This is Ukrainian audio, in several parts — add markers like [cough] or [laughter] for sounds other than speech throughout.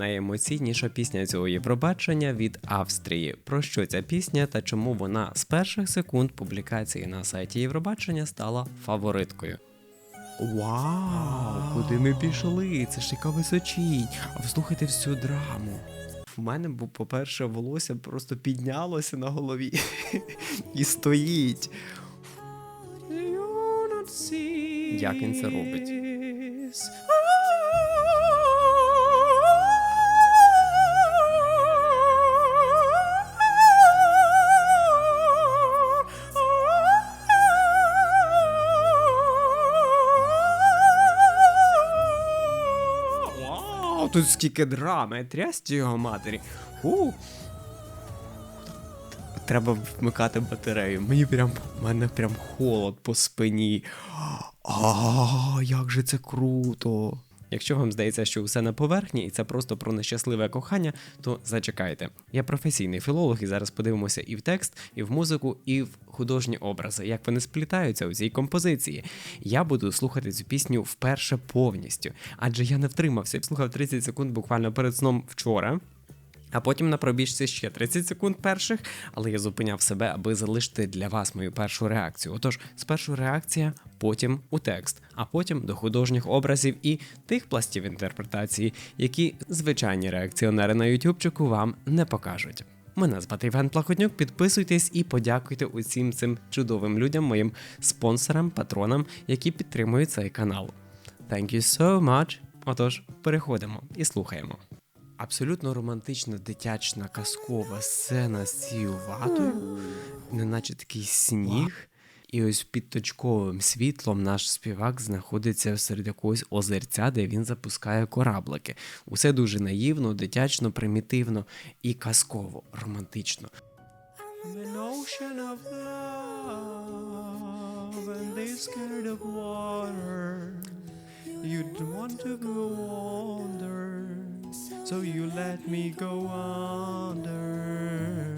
найемоційніша пісня цього Євробачення від Австрії. Про що ця пісня та чому вона з перших секунд публікації на сайті Євробачення стала фавориткою? Вау, куди ми пішли? Це ж яка височінь. А ви слухайте всю драму. В мене, по-перше, волосся просто піднялося на голові [laughs] і стоїть. Як він це робить? Тут скільки драми, трясті його матері. Фу. Треба вмикати батарею. Мені прям мене прям холод по спині. А, як же це круто! Якщо вам здається, що все на поверхні, і це просто про нещасливе кохання, то зачекайте. Я професійний філолог, і зараз подивимося і в текст, і в музику, і в художні образи, як вони сплітаються у цій композиції. Я буду слухати цю пісню вперше повністю, адже я не втримався і слухав 30 секунд буквально перед сном вчора. А потім на пробіжці ще 30 секунд перших, але я зупиняв себе, аби залишити для вас мою першу реакцію. Отож, спершу реакція, потім у текст, а потім до художніх образів і тих пластів інтерпретації, які звичайні реакціонери на ютубчику вам не покажуть. Мене звати Іван Плахотнюк. Підписуйтесь і подякуйте усім цим чудовим людям, моїм спонсорам, патронам, які підтримують цей канал. Thank you so much. Отож, переходимо і слухаємо. Абсолютно романтична, дитячна, казкова сцена з цією ватою, неначе такий сніг. І ось під точковим світлом наш співак знаходиться серед якогось озерця, де він запускає кораблики. Усе дуже наївно, дитячно, примітивно і казково, романтично. You want to go under, so you let me go under.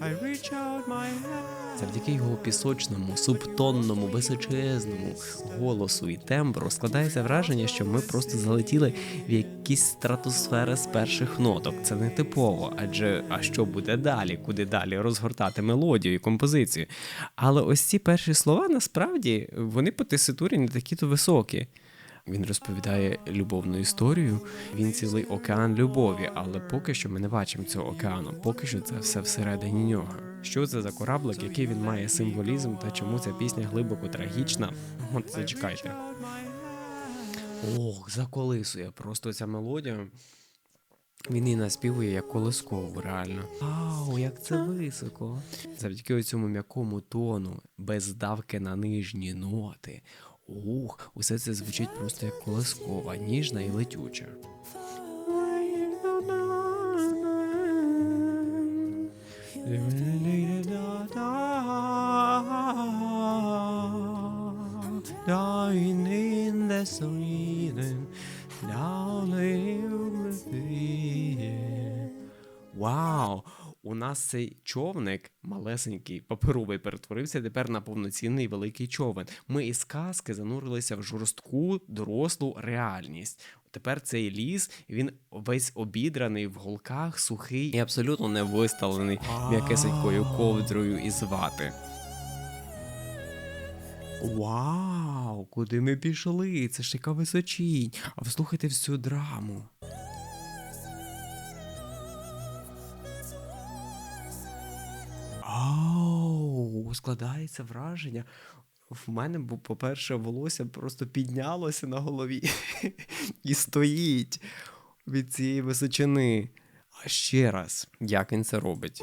I reach out my hand. Завдяки його пісочному, субтонному, височезному голосу і тембру складається враження, що ми просто залетіли в якісь стратосфери з перших ноток. Це не типово, адже а що буде далі, куди далі розгортати мелодію і композицію. Але ось ці перші слова насправді вони по теситурі не такі то високі. Він розповідає любовну історію. Він цілий океан любові, але поки що ми не бачимо цього океану. Поки що це все всередині нього. Що це за кораблик, який він має символізм, та чому ця пісня глибоко трагічна? От зачекайте. Ох, заколисує просто ця мелодія. Він і наспівує як колискову, реально. Ау, як це високо. Завдяки цьому м'якому тону, без давки на нижні ноти. Ух, усе це звучить просто як колискова, ніжна і летюча. Вау! У нас цей човник, малесенький, паперовий, перетворився тепер на повноцінний великий човен. Ми із казки занурилися в жорстку, дорослу реальність. Тепер цей ліс він весь обідраний в голках, сухий і абсолютно не виставлений м'якесенькою ковдрою із вати. Вау, куди ми пішли? Це ж яка височінь. А ви слухайте всю драму. Складається враження. В мене, по-перше, волосся просто піднялося на голові [laughs] і стоїть від цієї височини. А ще раз, як він це робить?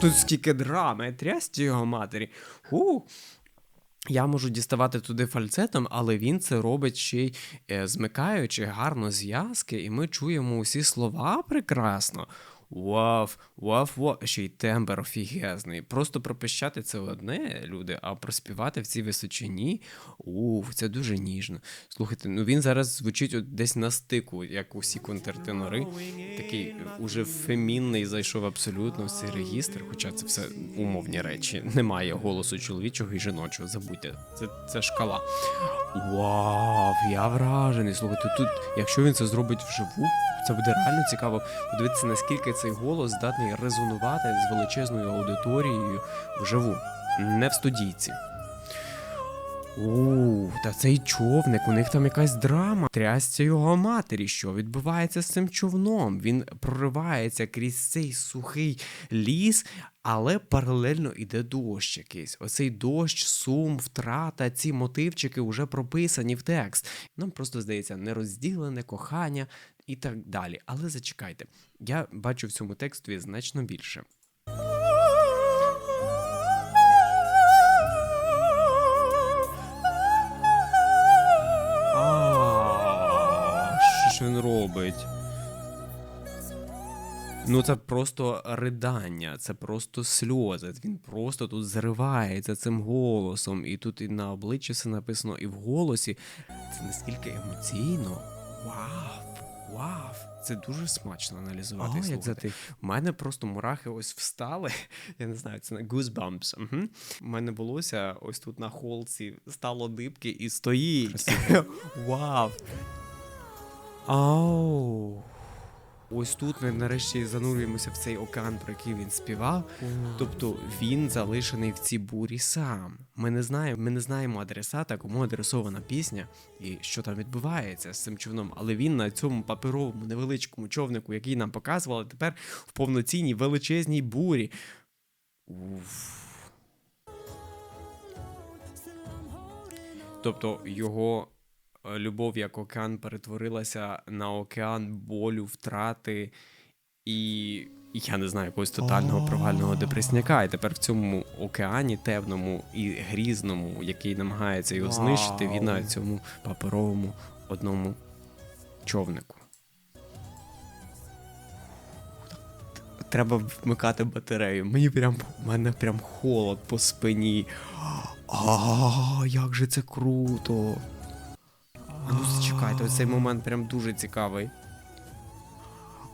Тут скільки драми, трясті його матері. Фу. Я можу діставати туди фальцетом, але він це робить ще й е, змикаючи гарно зв'язки, і ми чуємо усі слова прекрасно. Вав, вав, вав. Ще й тембр офігезний. Просто пропищати це одне, люди, а проспівати в цій височині. Уф, це дуже ніжно. Слухайте, ну він зараз звучить от десь на стику, як усі контртенори. Такий уже фемінний зайшов абсолютно в цей регістр, хоча це все умовні речі. Немає голосу чоловічого і жіночого. Забудьте, це, це шкала. Вау, я вражений. Слухайте, тут, якщо він це зробить вживу, це буде реально цікаво подивитися, наскільки цей голос здатний резонувати з величезною аудиторією вживу, не в студійці. У, та цей човник, у них там якась драма. Трясся його матері. Що відбувається з цим човном? Він проривається крізь цей сухий ліс, але паралельно іде дощ якийсь. Оцей дощ, сум, втрата, ці мотивчики вже прописані в текст. Нам просто здається нерозділене кохання і так далі. Але зачекайте, я бачу в цьому текстові значно більше. Що він робить? Ну, це просто ридання, це просто сльози. Він просто тут зривається цим голосом, і тут і на обличчі все написано, і в голосі. Це наскільки емоційно. Вау! Вау! Це дуже смачно аналізувати. О, і як слухати. У мене просто мурахи ось встали. [laughs] Я не знаю, це на goosebumps. Угу. У мене волосся ось тут на холці стало дибки і стоїть. [laughs] Вау! Ау! Ось тут ми нарешті занурюємося в цей океан, про який він співав. Тобто він залишений в цій бурі сам. Ми не знаємо, ми не знаємо адресата, кому адресована пісня і що там відбувається з цим човном. Але він на цьому паперовому невеличкому човнику, який нам показували, тепер в повноцінній величезній бурі. Уф. Тобто його любов як океан перетворилася на океан болю, втрати і я не знаю, якогось тотального провального депресняка. І тепер в цьому океані темному і грізному, який намагається його знищити, він на цьому паперовому одному човнику. Треба вмикати батарею. Мені прям у мене прям холод по спині. А, як же це круто. Ну оцей момент прям дуже цікавий.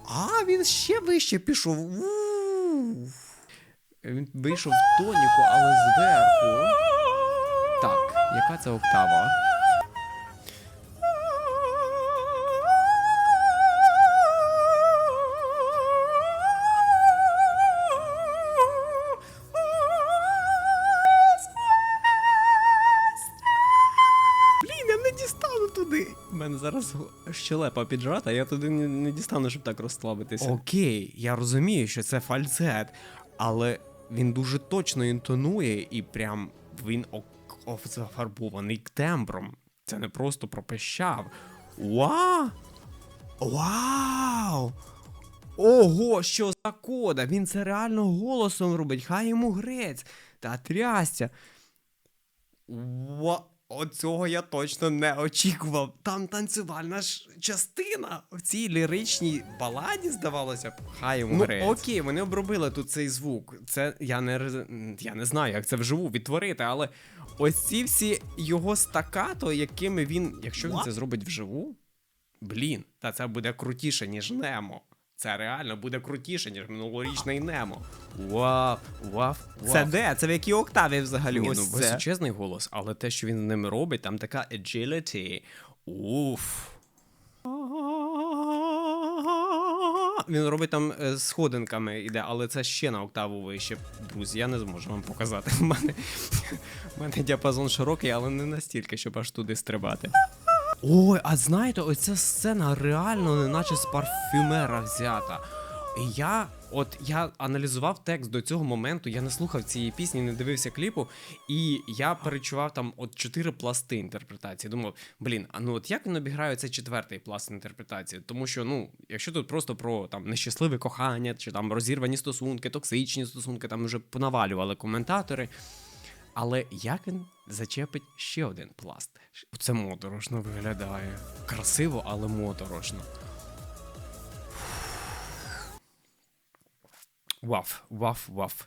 А, він ще вище пішов. У. Він вийшов в тоніку, але зверху. Так, яка це октава? Зараз щелепа піджата, я туди не, не дістану, щоб так розслабитися. Окей, я розумію, що це фальцет, але він дуже точно інтонує і прям він зафарбований тембром. Це не просто пропищав. Ва! Вау! Ого, що за кода? Він це реально голосом робить, хай йому грець. Та трясся. Ва... Оцього я точно не очікував. Там танцювальна ж частина в цій ліричній баладі, здавалося б. Хай йому Ну, окей, вони обробили тут цей звук. Це я не я не знаю, як це вживу відтворити, але ось ці всі його стакато, якими він. Якщо він це зробить вживу, блін, та це буде крутіше, ніж Немо. Це реально буде крутіше, ніж минулорічний Немо. Вау, вау, вау. Це де? Це в якій октаві взагалі? Ні, Ось ну, це. височезний голос, але те, що він з ними робить, там така agility. Уф. Він робить там е, сходинками іде, але це ще на октаву вище. Друзі, я не зможу вам показати. [laughs] У мене, мене діапазон широкий, але не настільки, щоб аж туди стрибати. Ой, а знаєте, ось ця сцена реально неначе з парфюмера взята. І Я от я аналізував текст до цього моменту, я не слухав цієї пісні, не дивився кліпу, і я перечував там от чотири пласти інтерпретації. Думав, блін, а ну от як він обіграє цей четвертий пласт інтерпретації? Тому що, ну, якщо тут просто про там нещасливе кохання, чи там розірвані стосунки, токсичні стосунки, там вже понавалювали коментатори. Але як він зачепить ще один пласт? Це моторошно виглядає. Красиво, але моторошно. Ваф, ваф, ваф.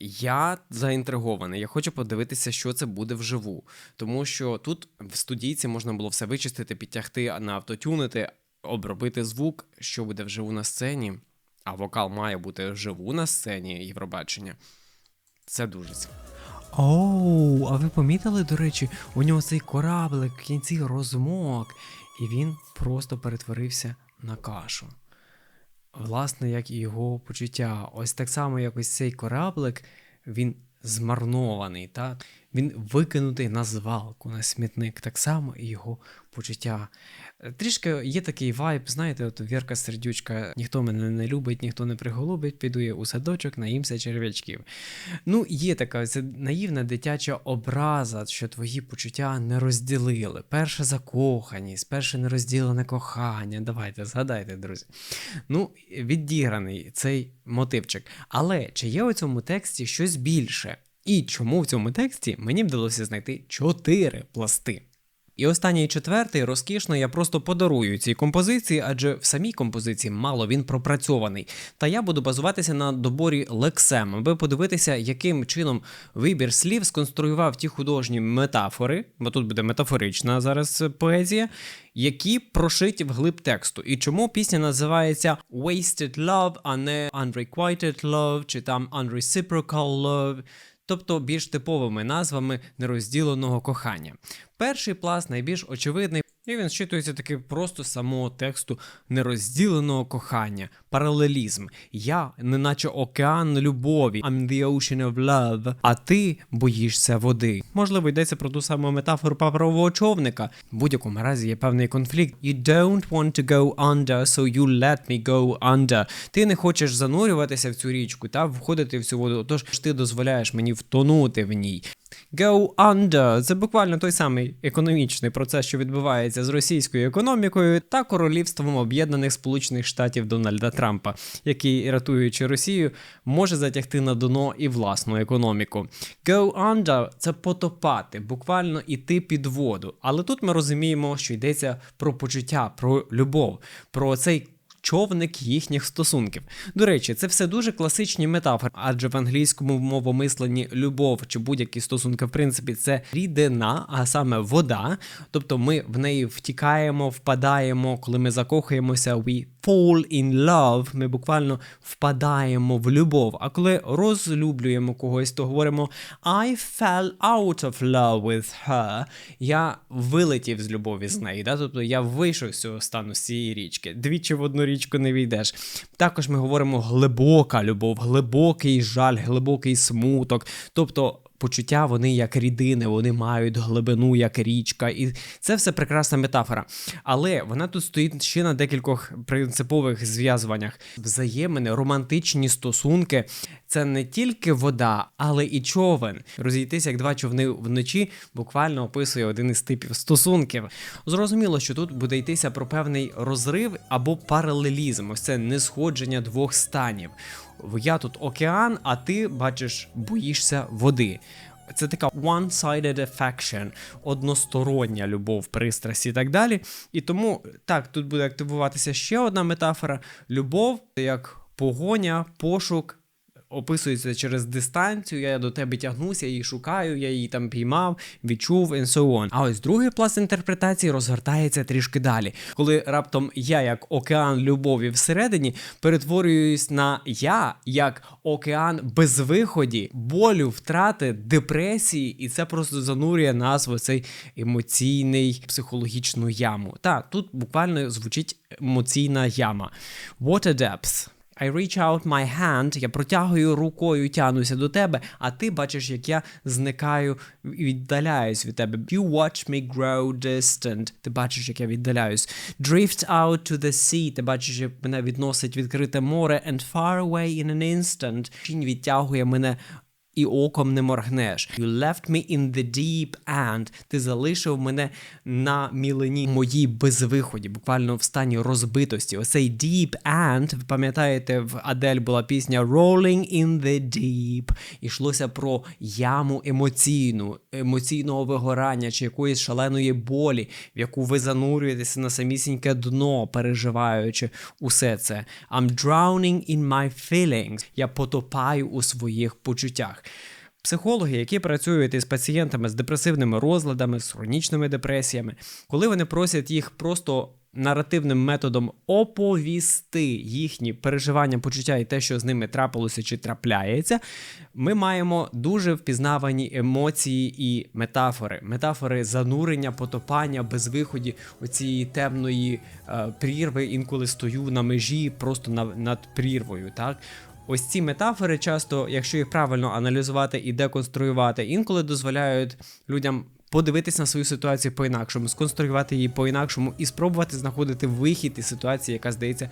Я заінтригований. Я хочу подивитися, що це буде вживу. Тому що тут в студійці можна було все вичистити, підтягти на автотюнити, обробити звук, що буде вживу на сцені. А вокал має бути вживу на сцені Євробачення. Це дуже цікаво. Оу, а ви помітили, до речі, у нього цей кораблик в кінці розмок, і він просто перетворився на кашу. Власне, як і його почуття. Ось так само, як ось цей кораблик, він змарнований, так? Він викинутий на звалку, на смітник, так само і його почуття. Е, Трішки є такий вайб, знаєте, от Вірка Сердючка, ніхто мене не любить, ніхто не приголубить, піду я у садочок, наїмся черв'ячків. Ну, є така це наївна дитяча образа, що твої почуття не розділили. Перша закоханість, перше нерозділене кохання. Давайте, згадайте, друзі. Ну, відіграний цей мотивчик. Але чи є у цьому тексті щось більше? І чому в цьому тексті мені вдалося знайти чотири пласти? І останній четвертий розкішно я просто подарую цій композиції, адже в самій композиції мало він пропрацьований. Та я буду базуватися на доборі лексем, аби подивитися, яким чином вибір слів сконструював ті художні метафори, бо тут буде метафорична зараз поезія, які прошиті вглиб тексту. І чому пісня називається Wasted Love, а не Unrequited Love, чи там Unreciprocal Love. Тобто більш типовими назвами нерозділеного кохання. Перший пласт найбільш очевидний, і він зчитується таки просто самого тексту нерозділеного кохання, паралелізм. Я, неначе океан любові, I'm the ocean of love, а ти боїшся води. Можливо, йдеться про ту саму метафору паперового човника. В будь-якому разі є певний конфлікт. You don't want to go under, so you let me go under. Ти не хочеш занурюватися в цю річку та входити в цю воду, тож ти дозволяєш мені втонути в ній. Go under – це буквально той самий економічний процес, що відбувається з російською економікою та королівством Об'єднаних Сполучених Штатів Дональда Трампа, який, рятуючи Росію, може затягти на дно і власну економіку. Go under – це потопати, буквально іти під воду. Але тут ми розуміємо, що йдеться про почуття, про любов, про цей човник їхніх стосунків. До речі, це все дуже класичні метафори, адже в англійському мовомисленні любов чи будь-які стосунки, в принципі, це рідина, а саме вода. Тобто ми в неї втікаємо, впадаємо, коли ми закохуємося, we fall in love, ми буквально впадаємо в любов. А коли розлюблюємо когось, то говоримо I fell out of love with her. Я вилетів з любові з неї. Да? Тобто я вийшов з цього стану з цієї річки. Двічі в одну річку не війдеш. Також ми говоримо глибока любов, глибокий жаль, глибокий смуток. Тобто. Почуття вони як рідини, вони мають глибину, як річка, і це все прекрасна метафора. Але вона тут стоїть ще на декількох принципових зв'язуваннях. Взаємини, романтичні стосунки це не тільки вода, але і човен. Розійтися як два човни вночі буквально описує один із типів стосунків. Зрозуміло, що тут буде йтися про певний розрив або паралелізм. Ось це несходження двох станів. Я тут океан, а ти бачиш, боїшся води. Це така one-sided affection, одностороння любов, пристрасть і так далі. І тому так, тут буде активуватися ще одна метафора: любов як погоня, пошук. Описується через дистанцію, я до тебе тягнуся, я її шукаю, я її там піймав, відчув and so on. А ось другий пласт інтерпретації розгортається трішки далі, коли раптом я, як океан любові всередині, перетворююсь на я як океан безвиході, болю, втрати, депресії, і це просто занурює нас в цей емоційний психологічну яму. Та тут буквально звучить емоційна яма. Water depth. I reach out my hand, я протягую рукою, тянуся до тебе, а ти бачиш, як я зникаю і віддаляюсь від тебе. You watch me grow distant. Ти бачиш, як я віддаляюсь. Drift out to the sea. Ти бачиш, як мене відносить відкрите море, and far away in an instant. Тінь відтягує мене і оком не моргнеш. You left me in the deep end. Ти залишив мене на мілині моїй безвиході, буквально в стані розбитості. Оцей deep end, ви пам'ятаєте, в Адель була пісня Rolling in the Deep. Ішлося про яму емоційну, емоційного вигорання чи якоїсь шаленої болі, в яку ви занурюєтеся на самісіньке дно, переживаючи усе це. I'm drowning in my feelings. Я потопаю у своїх почуттях. Психологи, які працюють із пацієнтами з депресивними розладами, з хронічними депресіями, коли вони просять їх просто наративним методом оповісти їхні переживання, почуття і те, що з ними трапилося чи трапляється, ми маємо дуже впізнавані емоції і метафори. Метафори занурення, потопання, безвиході оцієї темної е, прірви. Інколи стою на межі, просто на, над прірвою. Так? Ось ці метафори часто, якщо їх правильно аналізувати і деконструювати, інколи дозволяють людям подивитись на свою ситуацію по-інакшому, сконструювати її по-інакшому і спробувати знаходити вихід із ситуації, яка здається. Е,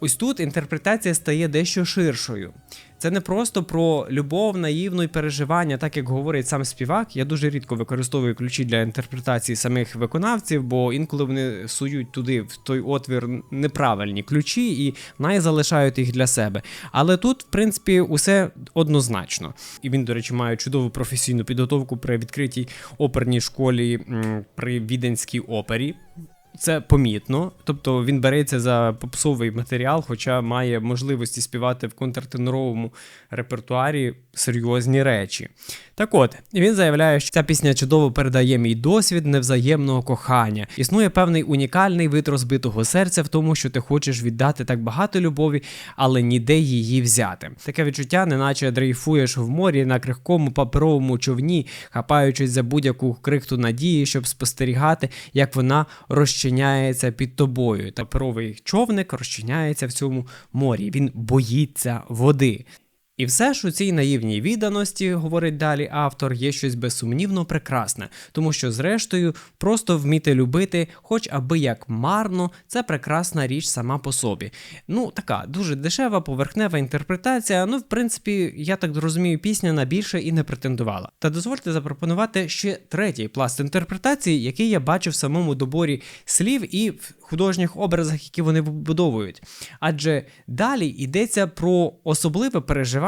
Ось тут інтерпретація стає дещо ширшою. Це не просто про любов, наївну і переживання, так як говорить сам співак. Я дуже рідко використовую ключі для інтерпретації самих виконавців, бо інколи вони сують туди в той отвір неправильні ключі і най залишають їх для себе. Але тут, в принципі, усе однозначно. І він, до речі, має чудову професійну підготовку при відкритій оперній школі при Віденській опері. Це помітно, тобто він береться за попсовий матеріал, хоча має можливості співати в контртеноровому репертуарі серйозні речі. Так от, він заявляє, що ця пісня чудово передає мій досвід невзаємного кохання. Існує певний унікальний вид розбитого серця в тому, що ти хочеш віддати так багато любові, але ніде її взяти. Таке відчуття, неначе дрейфуєш в морі на крихкому паперовому човні, хапаючись за будь-яку крихту надії, щоб спостерігати, як вона розчиняється під тобою. Та паперовий човник розчиняється в цьому морі. Він боїться води. І все ж у цій наївній відданості, говорить далі автор, є щось безсумнівно прекрасне, тому що, зрештою, просто вміти любити, хоч аби як марно, це прекрасна річ сама по собі. Ну, така дуже дешева, поверхнева інтерпретація. Ну, в принципі, я так розумію, пісня на більше і не претендувала. Та дозвольте запропонувати ще третій пласт інтерпретації, який я бачив в самому доборі слів і в художніх образах, які вони вибудовують. Адже далі йдеться про особливе переживання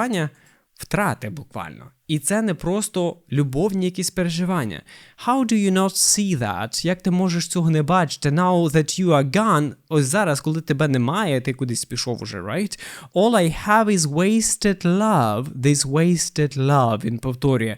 втрати буквально. І це не просто любовні якісь переживання. How do you not see that? Як ти можеш цього не бачити? Now that you are gone, ось зараз, коли тебе немає, ти кудись пішов уже, right? All I have is wasted love. This wasted love. Він повторює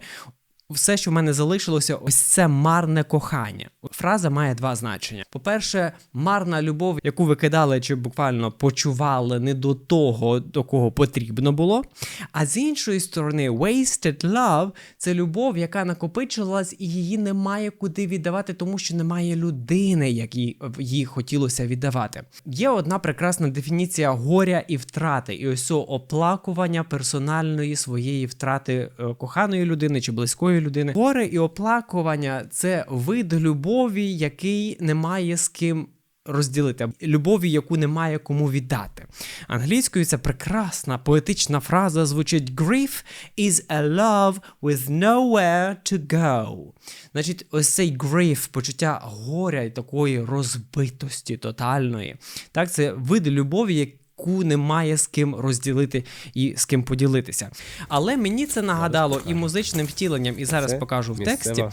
все, що в мене залишилося, ось це марне кохання. Фраза має два значення. По-перше, марна любов, яку ви кидали чи буквально почували не до того, до кого потрібно було. А з іншої сторони, wasted love це любов, яка накопичилась, і її немає куди віддавати, тому що немає людини, якій їй хотілося віддавати. Є одна прекрасна дефініція горя і втрати, і ось оплакування персональної своєї втрати е, коханої людини чи близької людини. Горе і оплакування це вид любові, який не має з ким. Розділити любові, яку немає кому віддати. Англійською це прекрасна поетична фраза звучить Grief is a love with nowhere to go. Значить, ось цей grief, почуття горя і такої розбитості тотальної. Так, це вид любові, яку немає з ким розділити і з ким поділитися. Але мені це нагадало і музичним втіленням, і зараз Це покажу в тексті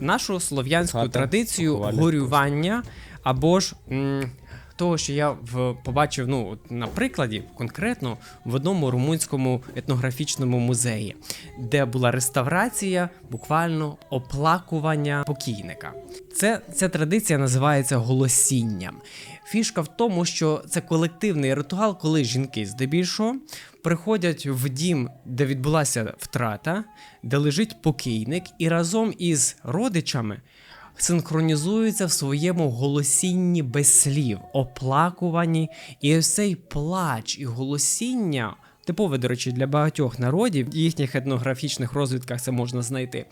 нашу слов'янську хата традицію горювання або ж. м, того, що я в побачив ну от на прикладі конкретно в одному румунському етнографічному музеї, де була реставрація, буквально оплакування покійника. Це ця традиція називається голосінням. Фішка в тому, що це колективний ритуал, коли жінки здебільшого приходять в дім, де відбулася втрата, де лежить покійник, і разом із родичами синхронізуються в своєму голосінні без слів, оплакуванні, і ось цей плач і голосіння. Типове, до речі, для багатьох народів, в їхніх етнографічних розвідках це можна знайти.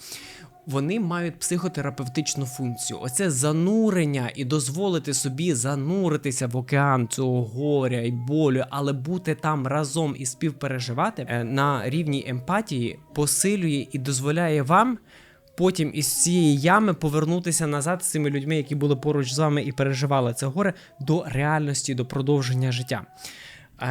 Вони мають психотерапевтичну функцію. Оце занурення і дозволити собі зануритися в океан цього горя і болю, але бути там разом і співпереживати е, на рівні емпатії посилює і дозволяє вам. Потім із цієї ями повернутися назад з цими людьми, які були поруч з вами і переживали це горе до реальності, до продовження життя.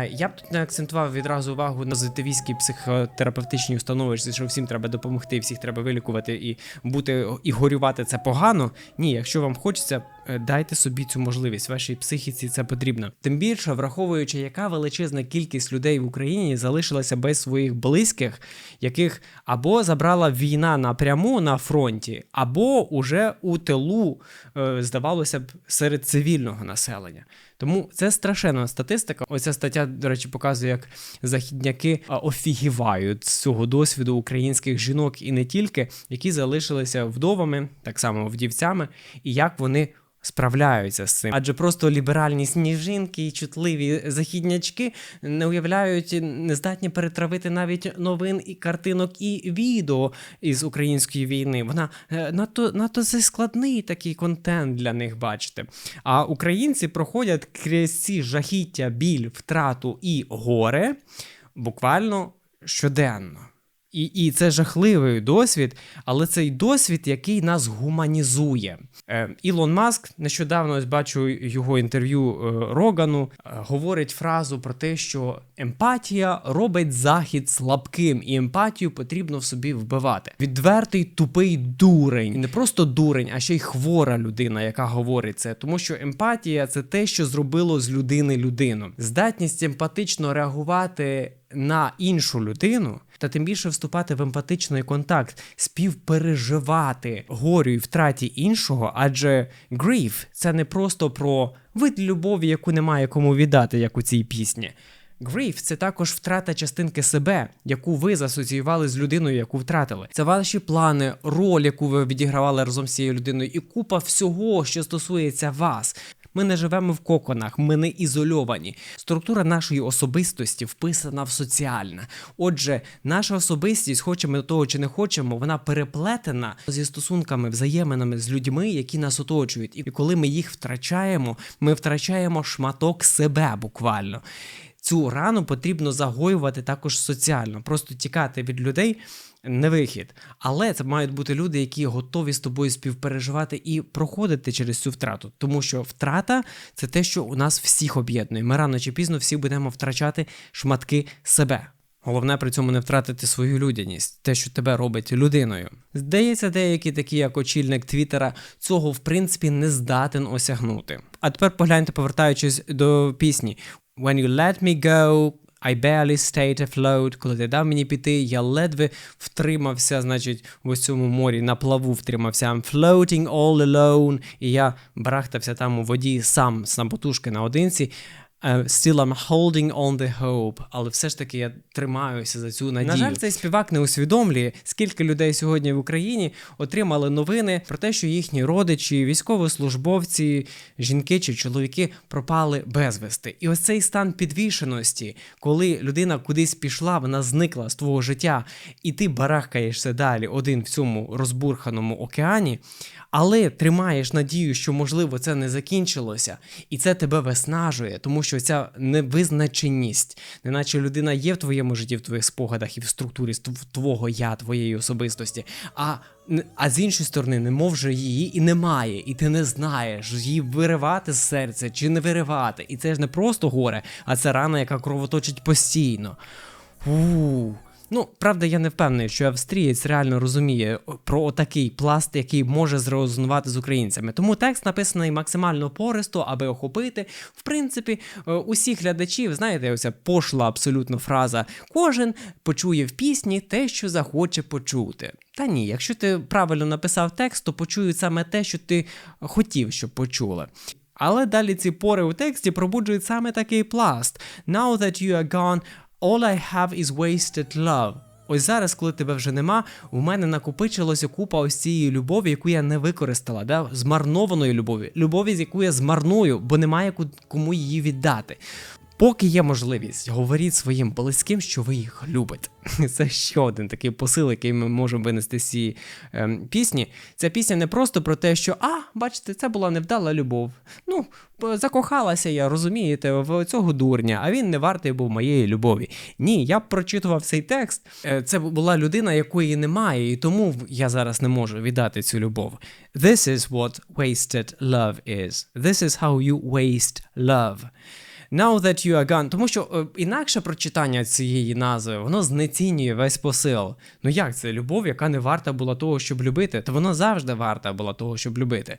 Я б тут не акцентував відразу увагу на позитивістській психотерапевтичній установочці, що всім треба допомогти, всіх треба вилікувати і бути і горювати це погано. Ні, якщо вам хочеться, е, дайте собі цю можливість. Вашій психіці це потрібно. Тим більше, враховуючи, яка величезна кількість людей в Україні залишилася без своїх близьких, яких або забрала війна напряму на фронті, або уже у тилу, е, здавалося б, серед цивільного населення. Тому це страшенна статистика. Оця стаття, до речі, показує, як західняки офігівають з цього досвіду українських жінок і не тільки, які залишилися вдовами, так само вдівцями, і як вони. Справляються з цим, адже просто ліберальні сніжинки і чутливі західнячки не уявляють, не здатні перетравити навіть новин і картинок і відео із української війни. Вона е, надто надто це складний такий контент для них, бачите. А українці проходять крізь ці жахіття, біль, втрату і горе буквально щоденно. І, і це жахливий досвід, але цей досвід, який нас гуманізує. Е, Ілон Маск нещодавно ось бачу його інтерв'ю е, Рогану, е, говорить фразу про те, що емпатія робить захід слабким, і емпатію потрібно в собі вбивати. Відвертий тупий дурень, не просто дурень, а ще й хвора людина, яка говорить це, тому що емпатія це те, що зробило з людини людину. Здатність емпатично реагувати на іншу людину, та тим більше вступати в емпатичний контакт, співпереживати горю і втраті іншого, адже grief – це не просто про вид любові, яку немає кому віддати, як у цій пісні. Grief – це також втрата частинки себе, яку ви засоціювали з людиною, яку втратили. Це ваші плани, роль, яку ви відігравали разом з цією людиною, і купа всього, що стосується вас. Ми не живемо в коконах, ми не ізольовані. Структура нашої особистості вписана в соціальне. Отже, наша особистість, хочемо того чи не хочемо, вона переплетена зі стосунками, взаєминами з людьми, які нас оточують. І коли ми їх втрачаємо, ми втрачаємо шматок себе буквально. Цю рану потрібно загоювати також соціально, просто тікати від людей не вихід. Але це мають бути люди, які готові з тобою співпереживати і проходити через цю втрату. Тому що втрата це те, що у нас всіх об'єднує. Ми рано чи пізно всі будемо втрачати шматки себе. Головне при цьому не втратити свою людяність, те, що тебе робить людиною. Здається, деякі, такі як очільник Твіттера, цього в принципі не здатен осягнути. А тепер погляньте, повертаючись до пісні When you let me go, I barely stayed afloat. Коли ти дав мені піти, я ледве втримався, значить, в ось цьому морі на плаву втримався. I'm floating all alone. І я брахтався там у воді сам самотужки наодинці. Uh, still I'm holding on the hope, але все ж таки я тримаюся за цю надію. На жаль, цей співак не усвідомлює, скільки людей сьогодні в Україні отримали новини про те, що їхні родичі, військовослужбовці, жінки чи чоловіки пропали безвісти. І ось цей стан підвішеності, коли людина кудись пішла, вона зникла з твого життя, і ти барахкаєшся далі один в цьому розбурханому океані, але тримаєш надію, що можливо це не закінчилося, і це тебе виснажує, тому що ця невизначеність, неначе людина є в твоєму житті, в твоїх спогадах і в структурі твого я, твоєї особистості. А, а з іншої сторони, не мов же її і немає, і ти не знаєш, її виривати з серця чи не виривати. І це ж не просто горе, а це рана, яка кровоточить постійно. У. Ну, правда, я не впевнений, що австрієць реально розуміє про такий пласт, який може зрезонувати з українцями. Тому текст написаний максимально пористо, аби охопити, в принципі, е, усіх глядачів, знаєте, оця пошла абсолютно фраза. Кожен почує в пісні те, що захоче почути. Та ні, якщо ти правильно написав текст, то почують саме те, що ти хотів, щоб почули. Але далі ці пори у тексті пробуджують саме такий пласт. Now that you are gone, all I have is wasted love. Ось зараз, коли тебе вже нема, у мене накопичилася купа ось цієї любові, яку я не використала, да? змарнованої любові, любові, з яку я змарную, бо немає кому її віддати. Поки є можливість, говоріть своїм близьким, що ви їх любите. [laughs] Це ще один такий посил, який ми можемо винести з цієї ем, пісні. Ця пісня не просто про те, що а, бачите, це була невдала любов. Ну, закохалася я, розумієте, в цього дурня, а він не вартий був моєї любові. Ні, я прочитував цей текст. Е, Це була людина, якої немає, і тому я зараз не можу віддати цю любов. This is what wasted love is. This is how you waste love. Now that you are gone. Тому що е, інакше прочитання цієї назви, воно знецінює весь посил. Ну як це любов, яка не варта була того, щоб любити? Та вона завжди варта була того, щоб любити.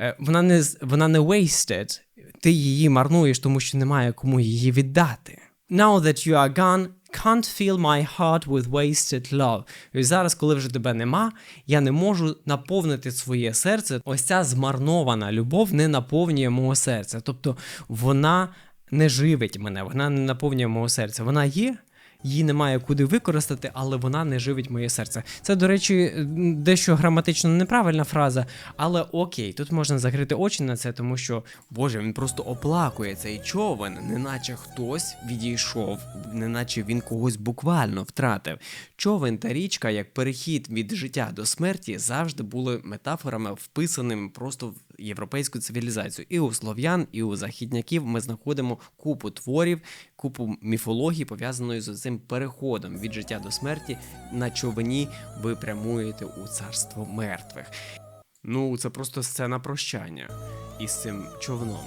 Е, вона не вона не wasted. Ти її марнуєш, тому що немає кому її віддати. Now that you are gone, can't fill my heart with wasted love. І зараз, коли вже тебе нема, я не можу наповнити своє серце. Ось ця змарнована любов не наповнює мого серця. Тобто вона не живить мене, вона не наповнює мого серця. Вона є. Її немає куди використати, але вона не живить моє серце. Це, до речі, дещо граматично неправильна фраза, але окей, тут можна закрити очі на це, тому що, Боже, він просто оплакує цей човен, неначе хтось відійшов, неначе він когось буквально втратив. Човен та річка, як перехід від життя до смерті, завжди були метафорами, вписаними просто в європейську цивілізацію. І у слов'ян, і у західняків ми знаходимо купу творів, купу міфології, пов'язаної з цим переходом від життя до смерті. На човені ви прямуєте у царство мертвих. Ну, це просто сцена прощання із цим човном.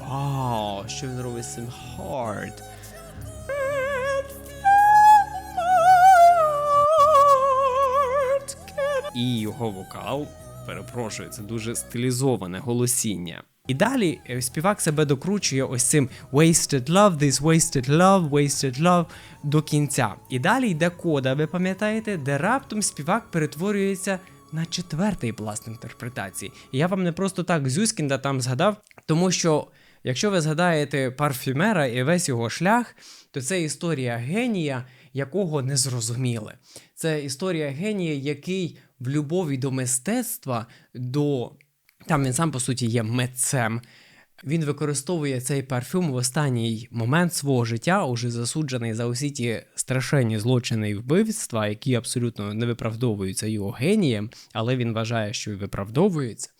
Вау, що він робить з цим hard? І його вокал, перепрошую, це дуже стилізоване голосіння. І далі е, співак себе докручує ось цим wasted love, this wasted love, wasted love до кінця. І далі йде кода, ви пам'ятаєте, де раптом співак перетворюється на четвертий пласт інтерпретації. І я вам не просто так Зюскінда там згадав, тому що якщо ви згадаєте парфюмера і весь його шлях, то це історія генія, якого не зрозуміли. Це історія генія, який в любові до мистецтва, до там він сам по суті є митцем. Він використовує цей парфюм в останній момент свого життя, уже засуджений за усі ті страшенні злочини і вбивства, які абсолютно не виправдовуються його генієм, але він вважає, що і виправдовуються.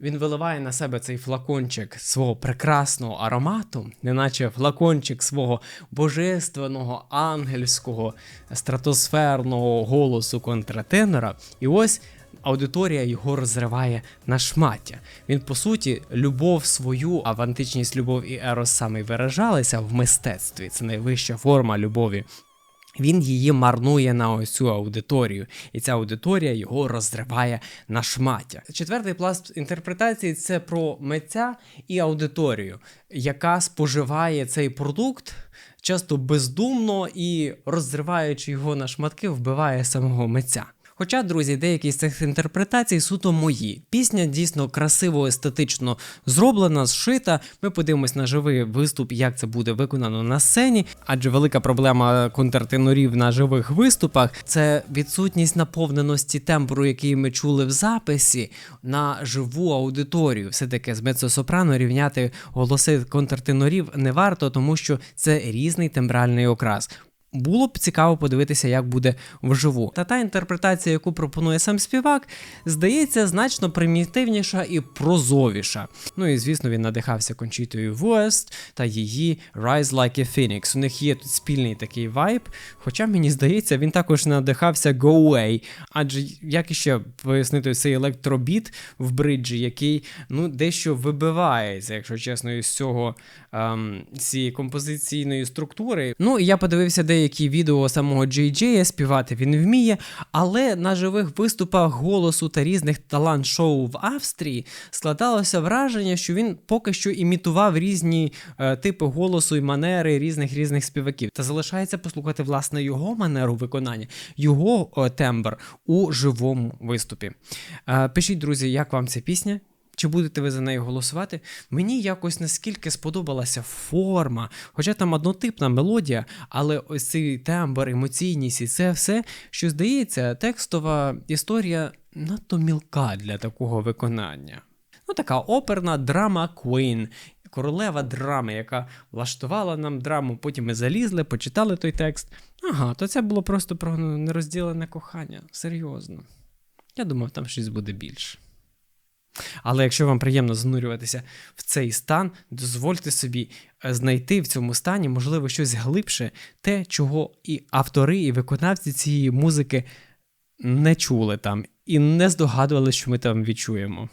Він виливає на себе цей флакончик свого прекрасного аромату, неначе флакончик свого божественного, ангельського, стратосферного голосу контратенора. І ось аудиторія його розриває на шмаття. Він, по суті, любов свою, а в античність любов і ерос саме виражалися в мистецтві. Це найвища форма любові. Він її марнує на ось цю аудиторію, і ця аудиторія його розриває на шмаття. Четвертий пласт інтерпретації це про митця і аудиторію, яка споживає цей продукт часто бездумно і розриваючи його на шматки, вбиває самого митця. Хоча, друзі, деякі з цих інтерпретацій суто мої. Пісня дійсно красиво, естетично зроблена, зшита. Ми подивимось на живий виступ, як це буде виконано на сцені. Адже велика проблема контртенорів на живих виступах це відсутність наповненості тембру, який ми чули в записі, на живу аудиторію. Все таки з мецо-сопрано рівняти голоси контртенорів не варто, тому що це різний тембральний окрас. Було б цікаво подивитися, як буде вживу. Та та інтерпретація, яку пропонує сам співак, здається значно примітивніша і прозовіша. Ну і звісно, він надихався кончітою Вуест та її Rise Like a Phoenix. У них є тут спільний такий вайб. Хоча мені здається, він також надихався Go Away. Адже як іще пояснити цей електробіт в бриджі, який ну дещо вибивається, якщо чесно, із цього ем, цієї композиційної структури. Ну і я подивився деякі відео самого Джей Джея, співати він вміє, але на живих виступах голосу та різних талант-шоу в Австрії складалося враження, що він поки що імітував різні е, типи голосу і манери різних різних співаків. Та залишається послухати власне його манеру виконання, його е, тембр у живому виступі. Е, пишіть, друзі, як вам ця пісня? Чи будете ви за нею голосувати? Мені якось наскільки сподобалася форма, хоча там однотипна мелодія, але ось цей тембр, емоційність і це все, що здається, текстова історія надто мілка для такого виконання. Ну, така оперна драма Queen, королева драми, яка влаштувала нам драму. Потім ми залізли, почитали той текст. Ага, то це було просто про нерозділене кохання. Серйозно. Я думав, там щось буде більше. Але якщо вам приємно занурюватися в цей стан, дозвольте собі е, знайти в цьому стані, можливо, щось глибше, те, чого і автори, і виконавці цієї музики не чули там і не здогадували, що ми там відчуємо.